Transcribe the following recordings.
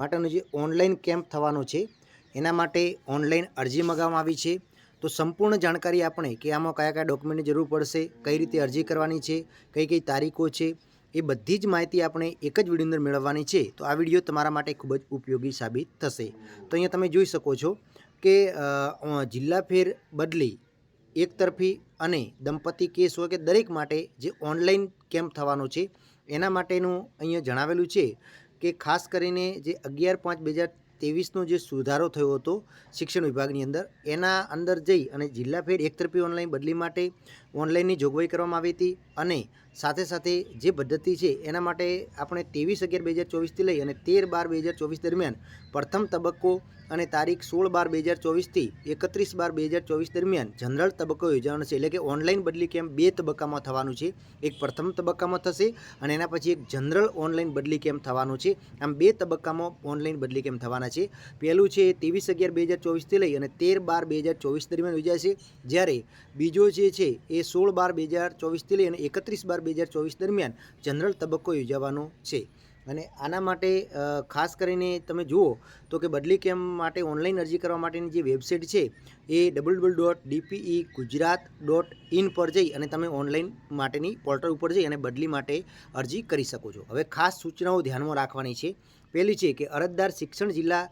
માટેનો જે online camp થવાનો છે, એના માટે ઓનલાઈન અરજી મગાવવામાં આવી છે. તો સંપૂર્ણ જાણકારી આપણે કે આમાં કયા કયા ડોક્યુમેન્ટની જરૂર પડશે, કઈ રીતે અરજી કરવાની છે, કઈ કઈ તારીખો છે, એ બધી જ માહિતી આપણે એક જ વીડિયો અંદર મેળવવાની છે. તો આ વીડિયો તમારા માટે ખૂબ જ ઉપયોગી સાબિત થશે. તો અહીંયા તમે જોઈ શકો છો કે જિલ્લા ફેર બદલી એકતરફી અને દંપતી કેસ હોય કે દરેક માટે જે ઓનલાઈન કેમ્પ થવાનો છે, એના માટેનું અહીંયા જણાવેલું છે કે ખાસ કરીને જે અગિયાર પાંચ બે હજાર ત્રેવીસનો જે સુધારો થયો હતો શિક્ષણ વિભાગની અંદર, એના અંદર જઈ અને જિલ્લા ફેર એકતરફી ઓનલાઈન બદલી માટે ઓનલાઈનની જોગવાઈ કરવામાં આવી હતી અને સાથે સાથે જે પદ્ધતિ છે, એના માટે આપણે ત્રેવીસ અગિયાર બે હજાર ચોવીસથી લઈ અને તેર બાર બે હજાર ચોવીસ દરમિયાન પ્રથમ તબક્કો અને તારીખ સોળ બાર બે હજાર ચોવીસથી એકત્રીસ બાર બે હજાર ચોવીસ દરમિયાન જનરલ તબક્કો યોજાવાનો છે. એટલે કે ઓનલાઈન બદલી કેમ્પ બે તબક્કામાં થવાનું છે. એક પ્રથમ તબક્કામાં થશે અને એના પછી એક જનરલ ઓનલાઈન બદલી કેમ્પ થવાનું છે. આમ બે તબક્કામાં ઓનલાઈન બદલી કેમ્પ થવાના છે. પહેલું છે ત્રેવીસ અગિયાર બે હજાર ચોવીસથી લઈ અને તેર બાર બે હજાર ચોવીસ દરમિયાન યોજાશે. જ્યારે બીજો જે છે એ સોળ બાર બે હજાર ચોવીસથી લઈ અને એકત્રીસ બાર બે હજાર ચોવીસ દરમિયાન જનરલ તબક્કો યોજાવાનો છે. અને આના માટે ખાસ કરીને તમે જુઓ તો કે બદલી કેમ્પ માટે ઓનલાઈન અરજી કરવા માટેની જે વેબસાઇટ છે એ double double dot DPE Gujarat dot in પર જઈ અને તમે ઓનલાઈન માટેની પોર્ટલ ઉપર જઈ અને બદલી માટે અરજી કરી શકો છો. હવે ખાસ સૂચનાઓ ધ્યાનમાં રાખવાની છે. પહેલી છે કે અરજદાર શિક્ષણ જિલ્લા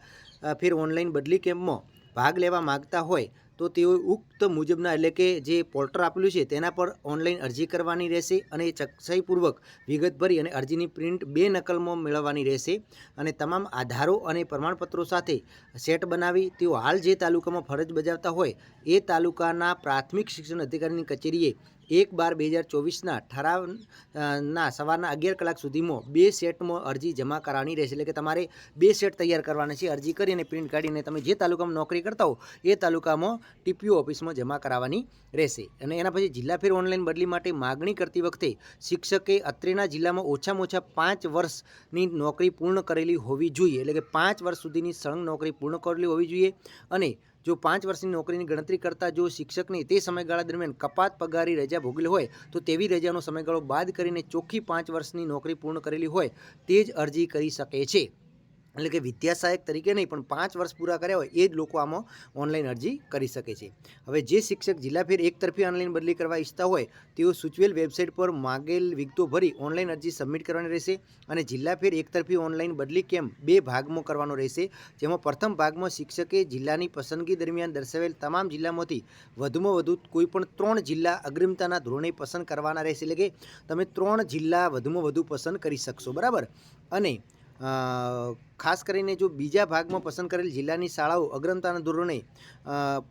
ફેર ઓનલાઈન બદલી કેમ્પમાં ભાગ લેવા માગતા હોય તો તેઓ ઉક્ત મુજબના એટલે કે જે પોર્ટલ આપેલું છે તેના પર ઓનલાઈન અરજી કરવાની રહેશે અને ચકસાઈપૂર્વક વિગત ભરી અને અરજીની પ્રિન્ટ બે નકલમાં મેળવવાની રહેશે. અને તમામ આધારો અને પ્રમાણપત્રો સાથે સેટ બનાવી તેઓ હાલ જે તાલુકામાં ફરજ બજાવતા હોય એ તાલુકાના પ્રાથમિક શિક્ષણ અધિકારીની કચેરીએ એક બાર બે હજાર ચોવીસના ઠરાવ ના સવારના અગિયાર કલાક સુધીમાં બે સેટમાં અરજી જમા કરાવવાની રહેશે. એટલે કે તમારે બે સેટ તૈયાર કરવાના છે. અરજી કરી અને પ્રિન્ટ કાઢીને તમે જે તાલુકામાં નોકરી કરતા હો એ તાલુકામાં ટીપીઓ ઓફિસમાં જમા કરાવવાની રહેશે. અને એના પછી જિલ્લા ફેર ઓનલાઈન બદલી માટે માગણી કરતી વખતે શિક્ષકે અત્રેના જિલ્લામાં ઓછામાં ઓછા પાંચ વર્ષની નોકરી પૂર્ણ કરેલી હોવી જોઈએ. એટલે કે પાંચ વર્ષ સુધીની સળંગ નોકરી પૂર્ણ કરેલી હોવી જોઈએ. અને જો પાંચ વર્ષની નોકરીની ગણતરી કરતાં જો શિક્ષકની તે સમયગાળા દરમિયાન કપાત પગારી રજા ભોગવેલી હોય, તો તેવી રજાનો સમયગાળો બાદ કરીને ચોખ્ખી પાંચ વર્ષની નોકરી પૂર્ણ કરેલી હોય, તે જ અરજી કરી શકે છે. એટલે કે વિદ્યા સહાયક તરીકે નહીં, પણ પાંચ વર્ષ પૂરા કર્યા હોય એ જ લોકો આમાં ઓનલાઈન અરજી કરી શકે છે. હવે જે શિક્ષક જિલ્લા ફેર એક તરફી ઓનલાઈન બદલી કરવા ઈચ્છતા હોય, તેઓ સૂચવેલ વેબસાઇટ પર માગેલ વિગતો ભરી ઓનલાઈન અરજી સબમિટ કરવાની રહેશે અને જિલ્લા ફેર એક તરફી ઓનલાઈન બદલી કેમ્પ બે ભાગમાં કરવાનો રહેશે, જેમાં પ્રથમ ભાગમાં શિક્ષકે જિલ્લાની પસંદગી દરમિયાન દર્શાવેલ તમામ જિલ્લામાંથી વધુમાં વધુ કોઈપણ ત્રણ જિલ્લા અગ્રિમતાના ધોરણે પસંદ કરવાના રહેશે. એટલે કે તમે ત્રણ જિલ્લા વધુમાં વધુ પસંદ કરી શકશો, બરાબર? અને ખાસ કરીને જો બીજા ભાગમાં પસંદ કરેલ જિલ્લાની શાળાઓ અગ્રતાના ધોરણે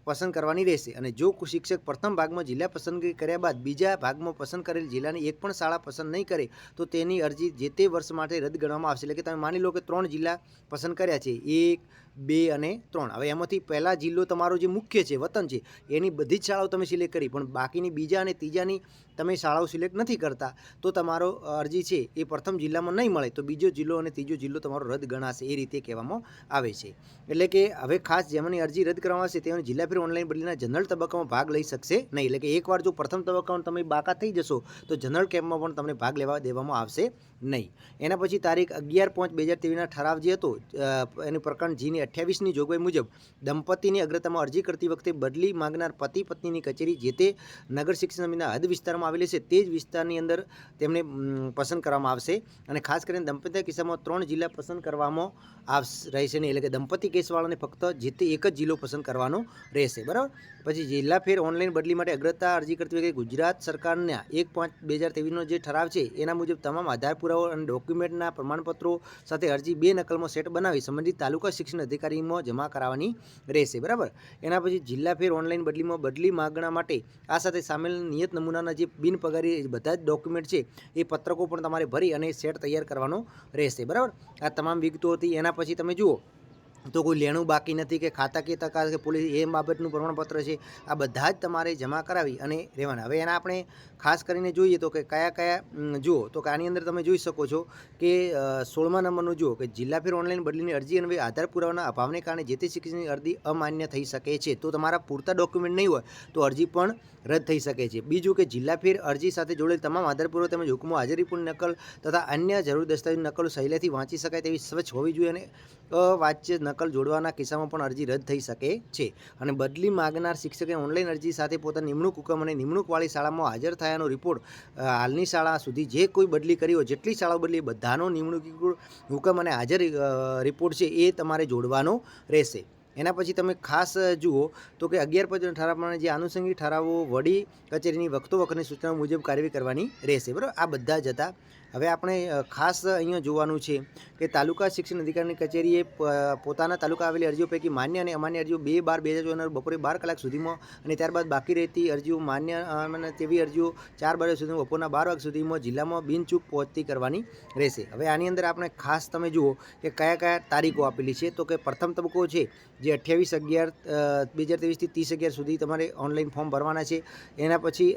પસંદ કરવાની રહેશે. અને જો શિક્ષક પ્રથમ ભાગમાં જિલ્લા પસંદગી કર્યા બાદ બીજા ભાગમાં પસંદ કરેલ જિલ્લાની એક પણ શાળા પસંદ નહીં કરે, તો તેની અરજી જે તે વર્ષ માટે રદ ગણવામાં આવશે. એટલે કે તમે માની લો કે ત્રણ જિલ્લા પસંદ કર્યા છે. એક, બે અને ત્રણ. હવે એમાંથી પહેલા જિલ્લો તમારો જે મુખ્ય છે, વતન છે, એની બધી જ શાળાઓ તમે સિલેક્ટ કરી. પણ બાકીની બીજા અને ત્રીજાની તમે શાળાઓ સિલેક્ટ નથી કરતા, તો તમારો અરજી છે એ પ્રથમ જિલ્લામાં નહીં મળે. તો બીજો જિલ્લો અને ત્રીજો જિલ્લો તમારો રદ ગણાશે. એ રીતે કહેવામાં આવે છે. એટલે કે હવે ખાસ જેમની અરજી રદ કરવામાં આવશે તેઓને જિલ્લા ફેર ઓનલાઈન બદલીના જનરલ તબક્કામાં ભાગ લઈ શકશે નહીં. એટલે કે એકવાર જો પ્રથમ તબક્કામાં તમે બાકા થઈ જશો, તો જનરલ કેમ્પમાં પણ તમને ભાગ લેવા દેવામાં આવશે નહીં. એના પછી તારીખ અગિયાર પાંચ બે હજાર ત્રેવીસના ઠરાવ જે હતો એનું પ્રકરણ જીની અઠ્યાવીસની જોગવાઈ મુજબ દંપતીની અગ્રતામાં અરજી કરતી વખતે બદલી માંગનાર પતિ પત્નીની કચેરી જે તે નગર શિક્ષણ સમિતિના હદ વિસ્તારમાં આવેલી છે, તે જ વિસ્તારની અંદર તેમને પસંદ કરવામાં આવશે. અને ખાસ કરીને દંપતીના કિસ્સામાં ત્રણ જિલ્લા પસંદ કરવામાં આવશે રહેશે નહીં. એટલે કે દંપતી કેસવાળાને ફક્ત જે તે એક જ જિલ્લો પસંદ કરવાનો રહેશે. બરાબર? પછી જિલ્લા ફેર ઓનલાઈન બદલી માટે અગ્રતા અરજી કરતી વખતે ગુજરાત સરકારના એક પાંચ બે હજાર ત્રેવીસનો જે ઠરાવ છે, એના મુજબ તમામ આધાર પુરાવો અને ડોક્યુમેન્ટના પ્રમાણપત્રો સાથે અરજી બે નકલમાં સેટ બનાવી સંબંધિત તાલુકા શિક્ષણ અધિકારીમાં જમા કરાવવાની રહેશે. બરાબર? એના પછી જિલ્લા ફેર ઓનલાઈન બદલીમાં બદલી માગણા માટે આ સાથે સામેલ નિયત નમૂનાના જે બિનપગારી બધા જ ડોક્યુમેન્ટ છે, એ પત્રકો પણ તમારે ભરી અને સેટ તૈયાર કરવાનો રહેશે. બરાબર? આ તમામ વિગતો એના પછી તમે જુઓ. તો કોઈ લેણું બાકી નથી કે ખાતાકીય તકાત કે પોલીસ, એ બાબતનું પ્રમાણપત્ર છે, આ બધા જ તમારે જમા કરાવી અને રહેવાના. હવે એના આપણે ખાસ કરીને જોઈએ તો કે કયા કયા જુઓ તો કે આની અંદર તમે જોઈ શકો છો કે સોળમા નંબરનું જુઓ કે જિલ્લા ફેર ઓનલાઈન બદલીની અરજી અને આધાર પુરાવાના અભાવને કારણે જે તે શિક્ષણની અરજી અમાન્ય થઈ શકે છે. તો તમારા પૂરતા ડોક્યુમેન્ટ નહીં હોય તો અરજી પણ રદ થઈ શકે છે. બીજું કે જિલ્લા ફેર અરજી સાથે જોડેલ તમામ આધાર પુરાવા તેમજ હુકમો, હાજરી પૂર્ણ નકલ તથા અન્ય જરૂરી દસ્તાવેજ નકલો સહેલાઈથી વાંચી શકાય તેવી સ્વચ્છ હોવી જોઈએ અને અવાચ્ય નકલ જોડવાના કિસ્સામાં પણ અરજી રદ થઈ શકે છે. અને બદલી માગનાર શિક્ષકે ઓનલાઈન અરજી સાથે પોતાની નિમણૂક હુકમ અને નિમણૂકવાળી શાળામાં હાજર થયાનો રિપોર્ટ હાલની શાળા સુધી જે કોઈ બદલી કરી હોય, જેટલી શાળાઓ બદલી, બધાનો નિમણૂક હુકમ અને હાજર રિપોર્ટ છે એ તમારે જોડવાનો રહેશે. એના પછી તમે ખાસ જુઓ તો કે અગિયાર પછી ઠરાવ પ્રમાણે જે આનુષંગિક ઠરાવો વડી કચેરીની વખતો વખતની સૂચનાઓ મુજબ કાર્યવાહી કરવાની રહેશે. બરાબર? આ બધા જ હતા. હવે આપણે ખાસ અહીંયા જોવાનું છે કે તાલુકા શિક્ષણ અધિકારીની કચેરીએ પોતાના તાલુકા આવેલી અરજીઓ પૈકી માન્ય અને અમાન્ય અરજીઓ બે બાર, બે હજાર ચોવીસના બપોરે બાર કલાક સુધીમાં અને ત્યારબાદ બાકી રહેતી અરજીઓ માન્ય અને તેવી અરજીઓ ચાર, બાર સુધીમાં બપોરના બાર વાગ્યા સુધીમાં જિલ્લામાં બિનચૂક પહોંચતી કરવાની રહેશે. હવે આની અંદર આપણે ખાસ તમે જુઓ કે કયા કયા તારીખો આપેલી છે. તો કે પ્રથમ તબક્કો છે જે અઠ્યાવીસ અગિયાર બે હજાર ત્રેવીસથી ત્રીસ અગિયાર સુધી તમારે ઓનલાઈન ફોર્મ ભરવાના છે. એના પછી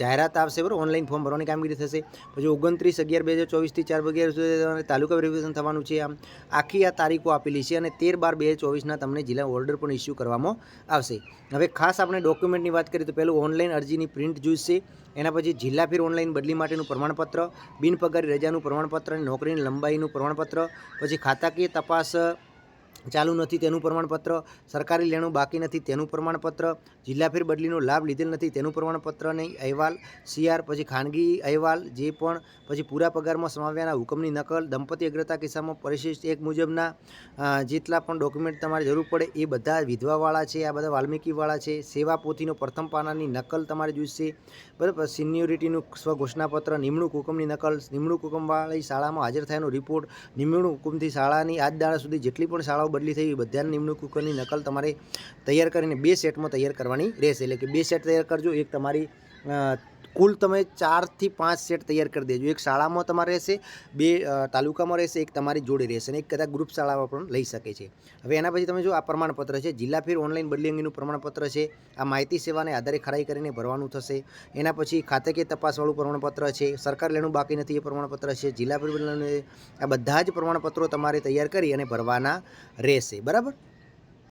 જાહેરાત આવશે, બરાબર? ઓનલાઈન ફોર્મ ભરવાની કામગીરી થશે. પછી ઓગણત્રીસ અગિયાર, બે હજાર ચોવીસથી ચાર અગિયાર સુધી તાલુકા વેરિફિકેશન થવાનું છે. આમ આખી આ તારીખો આપેલી છે અને તેર બાર, બે હજાર ચોવીસના તમને જિલ્લા ઓર્ડર પણ ઇસ્યુ કરવામાં આવશે. હવે ખાસ આપણે ડોક્યુમેન્ટની વાત કરીએ તો પહેલું ઓનલાઈન અરજીની પ્રિન્ટ જોઈશે. એના પછી જિલ્લા ફેર ઓનલાઈન બદલી માટેનું પ્રમાણપત્ર, બિનપગારી રજાનું પ્રમાણપત્ર અને નોકરીની લંબાઈનું પ્રમાણપત્ર, પછી ખાતાકીય તપાસ ચાલુ નથી તેનું પ્રમાણપત્ર, સરકારી લેણું બાકી નથી તેનું પ્રમાણપત્ર, જિલ્લા ફેર બદલીનો લાભ લીધેલ નથી તેનું પ્રમાણપત્ર નહીં અહેવાલ, સીઆર, પછી ખાનગી અહેવાલ, જે પણ, પછી પૂરા પગારમાં સમાવ્યાના હુકમની નકલ, દંપતી અગ્રતા કિસ્સામાં પરિશિષ્ટ એક મુજબના જેટલા પણ ડોક્યુમેન્ટ તમારે જરૂર પડે એ બધા વિધવાવાળા છે, આ બધા વાલ્મીકીવાળા છે, સેવા પોથીનો પ્રથમ પાનાની નકલ તમારે જોઈશે, બરાબર, સિનિયોરિટીનું સ્વઘોષણાપત્ર નિમણૂક હુકમની નકલ, નિમણૂક હુકમવાળી શાળામાં હાજર થયાનો રિપોર્ટ, નિમણૂક હુકમથી શાળાની આજ દાડા સુધી જેટલી પણ શાળાઓ બદલી થઈ હોય, બધાની નિમણૂક કુકરની નકલ તમારે તૈયાર કરીને બે સેટમાં તૈયાર કરવાની રહેશે. એટલે કે બે સેટ તૈયાર કરજો, એક તમારી કુલ તમે ચારથી પાંચ સેટ તૈયાર કરી દેજો. એક શાળામાં તમારે રહેશે, બે તાલુકામાં રહેશે, એક તમારી જોડે રહેશે અને એક કદાચ ગ્રુપ શાળામાં પણ લઈ શકે છે. હવે એના પછી તમે જો આ પ્રમાણપત્ર છે, જિલ્લા ફેર ઓનલાઈન બદલી અંગેનું પ્રમાણપત્ર છે, આ માહિતી સેવાને આધારે ખરાઈ કરીને ભરવાનું થશે. એના પછી ખાતાકીય તપાસવાળું પ્રમાણપત્ર છે, સરકાર લેણું બાકી નથી એ પ્રમાણપત્ર છે, જિલ્લા ફેર આ બધા જ પ્રમાણપત્રો તમારે તૈયાર કરી અને ભરવાના રહેશે બરાબર?